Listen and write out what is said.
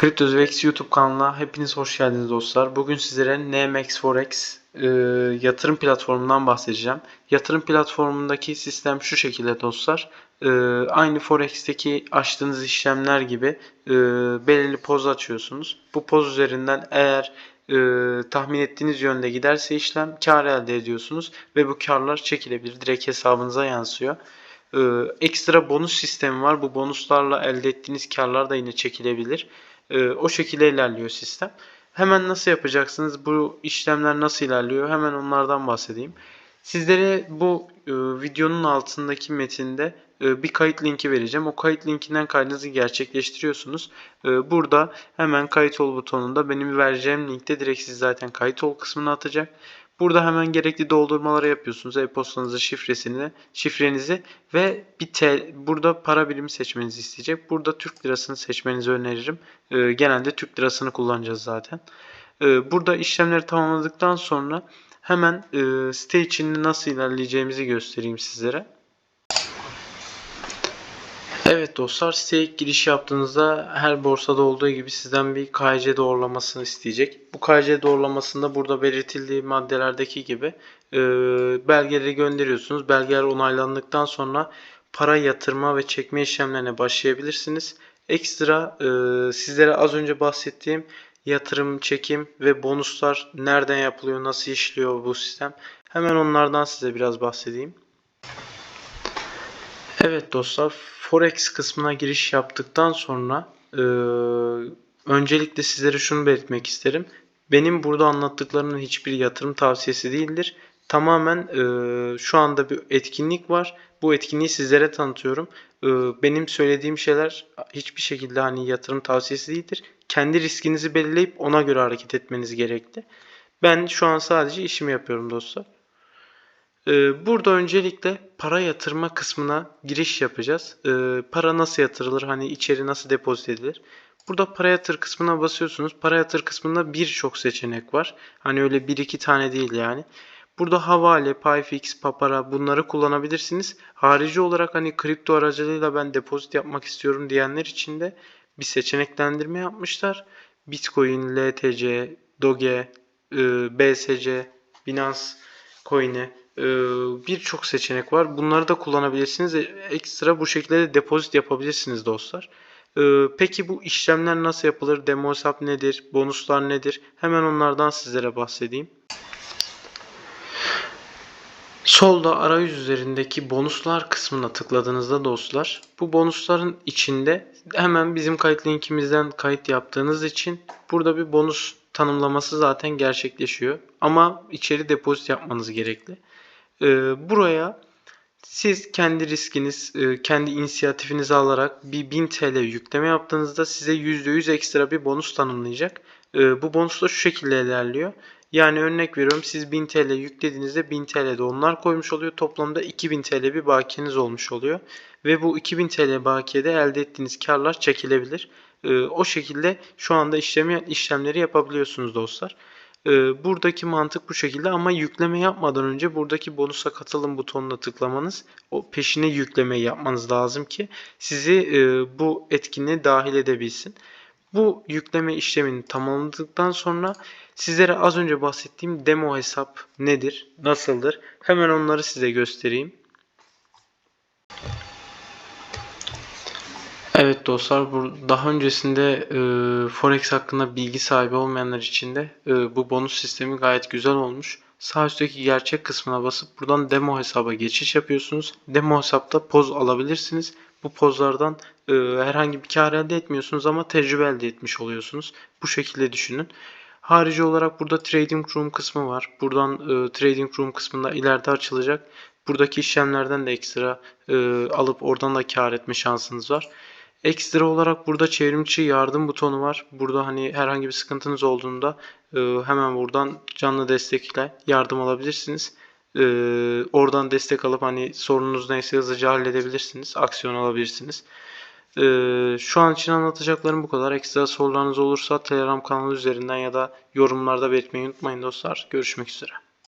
CryptoZvex YouTube kanalına hepiniz hoş geldiniz dostlar. Bugün sizlere NMX Forex e, yatırım platformundan bahsedeceğim. Yatırım platformundaki sistem şu şekilde dostlar. E, aynı Forex'teki açtığınız işlemler gibi e, belirli poz açıyorsunuz. Bu poz üzerinden eğer e, tahmin ettiğiniz yönde giderse işlem kar elde ediyorsunuz ve bu karlar çekilebilir. Direkt hesabınıza yansıyor. E, ekstra bonus sistemi var. Bu bonuslarla elde ettiğiniz karlar da yine çekilebilir. E, o şekilde ilerliyor sistem. Hemen nasıl yapacaksınız? Bu işlemler nasıl ilerliyor? Hemen onlardan bahsedeyim. Sizlere bu e, videonun altındaki metinde e, bir kayıt linki vereceğim. O kayıt linkinden kaydınızı gerçekleştiriyorsunuz. E, burada hemen kayıt ol butonunda benim vereceğim linkte direkt siz zaten kayıt ol kısmına atacak. Burada hemen gerekli doldurmaları yapıyorsunuz. E-postanızı, şifresini, şifrenizi ve bir tel, burada para birimi seçmenizi isteyecek. Burada Türk lirasını seçmenizi öneririm. Ee, genelde Türk lirasını kullanacağız zaten. Ee, burada işlemleri tamamladıktan sonra hemen e, site içinde nasıl ilerleyeceğimizi göstereyim sizlere. Evet dostlar siteye giriş yaptığınızda her borsada olduğu gibi sizden bir KYC doğrulamasını isteyecek. Bu KYC doğrulamasında burada belirtildiği maddelerdeki gibi e, belgeleri gönderiyorsunuz. Belgeler onaylandıktan sonra para yatırma ve çekme işlemlerine başlayabilirsiniz. Ekstra e, sizlere az önce bahsettiğim yatırım, çekim ve bonuslar nereden yapılıyor, nasıl işliyor bu sistem. Hemen onlardan size biraz bahsedeyim. Evet dostlar, Forex kısmına giriş yaptıktan sonra e, öncelikle sizlere şunu belirtmek isterim. Benim burada anlattıklarımın hiçbir yatırım tavsiyesi değildir. Tamamen e, şu anda bir etkinlik var. Bu etkinliği sizlere tanıtıyorum. E, benim söylediğim şeyler hiçbir şekilde hani yatırım tavsiyesi değildir. Kendi riskinizi belirleyip ona göre hareket etmeniz gerekli. Ben şu an sadece işimi yapıyorum dostlar. Ee, burada öncelikle para yatırma kısmına giriş yapacağız. Ee, para nasıl yatırılır? Hani içeri nasıl depozit edilir? Burada para yatır kısmına basıyorsunuz. Para yatır kısmında birçok seçenek var. Hani öyle bir iki tane değil yani. Burada havale, Payfix, Papara bunları kullanabilirsiniz. Harici olarak hani kripto aracılığıyla ben depozit yapmak istiyorum diyenler için de bir seçeneklendirme yapmışlar. Bitcoin, LTC, Doge, e, BSC, Binance Coin'e birçok seçenek var. Bunları da kullanabilirsiniz. E, ekstra bu şekilde de depozit yapabilirsiniz dostlar. Ee, peki bu işlemler nasıl yapılır? Demo hesap nedir? Bonuslar nedir? Hemen onlardan sizlere bahsedeyim. Solda arayüz üzerindeki bonuslar kısmına tıkladığınızda dostlar bu bonusların içinde hemen bizim kayıt linkimizden kayıt yaptığınız için burada bir bonus tanımlaması zaten gerçekleşiyor. Ama içeri depozit yapmanız gerekli. Ee, buraya siz kendi riskiniz, e, kendi inisiyatifinizi alarak bir 1000 TL yükleme yaptığınızda size %100 ekstra bir bonus tanımlayacak. Ee, bu bonus da şu şekilde ilerliyor. Yani örnek veriyorum siz 1000 TL yüklediğinizde 1000 TL de onlar koymuş oluyor. Toplamda 2000 TL bir bakiyeniz olmuş oluyor. Ve bu 2000 TL bakiyede elde ettiğiniz karlar çekilebilir. Ee, o şekilde şu anda işlemi, işlemleri yapabiliyorsunuz dostlar. Ee, buradaki mantık bu şekilde ama yükleme yapmadan önce buradaki bonusa katılın butonuna tıklamanız o peşine yüklemeyi yapmanız lazım ki sizi e, bu etkinliğe dahil edebilsin. Bu yükleme işlemini tamamladıktan sonra sizlere az önce bahsettiğim demo hesap nedir, nasıldır hemen onları size göstereyim. Evet dostlar daha öncesinde e, Forex hakkında bilgi sahibi olmayanlar için de e, bu bonus sistemi gayet güzel olmuş. Sağ üstteki gerçek kısmına basıp buradan demo hesaba geçiş yapıyorsunuz. Demo hesapta poz alabilirsiniz. Bu pozlardan e, herhangi bir kar elde etmiyorsunuz ama tecrübe elde etmiş oluyorsunuz. Bu şekilde düşünün. Harici olarak burada Trading Room kısmı var. Buradan e, Trading Room kısmında ileride açılacak. Buradaki işlemlerden de ekstra e, alıp oradan da kar etme şansınız var. Ekstra olarak burada çevrimçi yardım butonu var. Burada hani herhangi bir sıkıntınız olduğunda e, hemen buradan canlı destekle yardım alabilirsiniz. E, oradan destek alıp hani sorununuz neyse hızlıca halledebilirsiniz. Aksiyon alabilirsiniz. E, şu an için anlatacaklarım bu kadar. Ekstra sorularınız olursa Telegram kanalı üzerinden ya da yorumlarda belirtmeyi unutmayın dostlar. Görüşmek üzere.